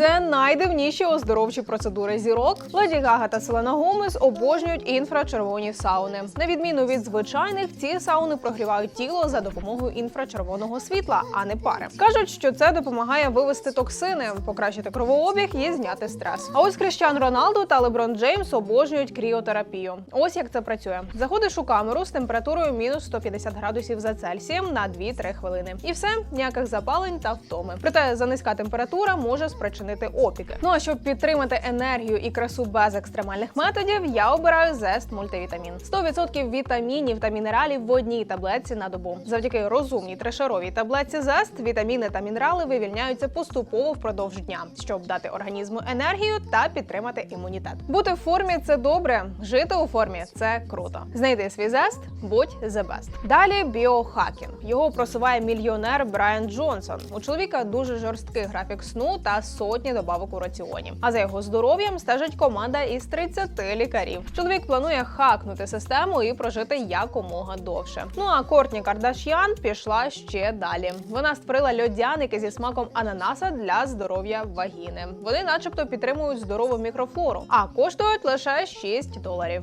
Це найдивніші оздоровчі процедури зірок. Леді Гага та Селена Гомес обожнюють інфрачервоні сауни. На відміну від звичайних, ці сауни прогрівають тіло за допомогою інфрачервоного світла, а не пари. Кажуть, що це допомагає вивести токсини, покращити кровообіг і зняти стрес. А ось Кріщан Роналду та Леброн Джеймс обожнюють кріотерапію. Ось як це працює. Заходиш у камеру з температурою мінус 150 градусів за Цельсієм на 2-3 хвилини. І все, ніяких запалень та втоми. Проте занизька температура може спричинити опіки. Ну а щоб підтримати енергію і красу без екстремальних методів, я обираю зест мультивітамін. 100% вітамінів та мінералів в одній таблетці на добу. Завдяки розумній трешаровій таблетці зест вітаміни та мінерали вивільняються поступово впродовж дня, щоб дати організму енергію та підтримати імунітет. Бути в формі це добре. Жити у формі це круто. Знайди свій зест, будь the best. Далі біохакінг. Його просуває мільйонер Брайан Джонсон. У чоловіка дуже жорсткий графік сну та сотні добавок у раціоні. А за його здоров'ям стежить команда із 30 лікарів. Чоловік планує хакнути систему і прожити якомога довше. Ну а Кортні Кардаш'ян пішла ще далі. Вона створила льодяники зі смаком ананаса для здоров'я вагіни. Вони, начебто, підтримують здорову мікрофлору, а коштують лише 6 доларів.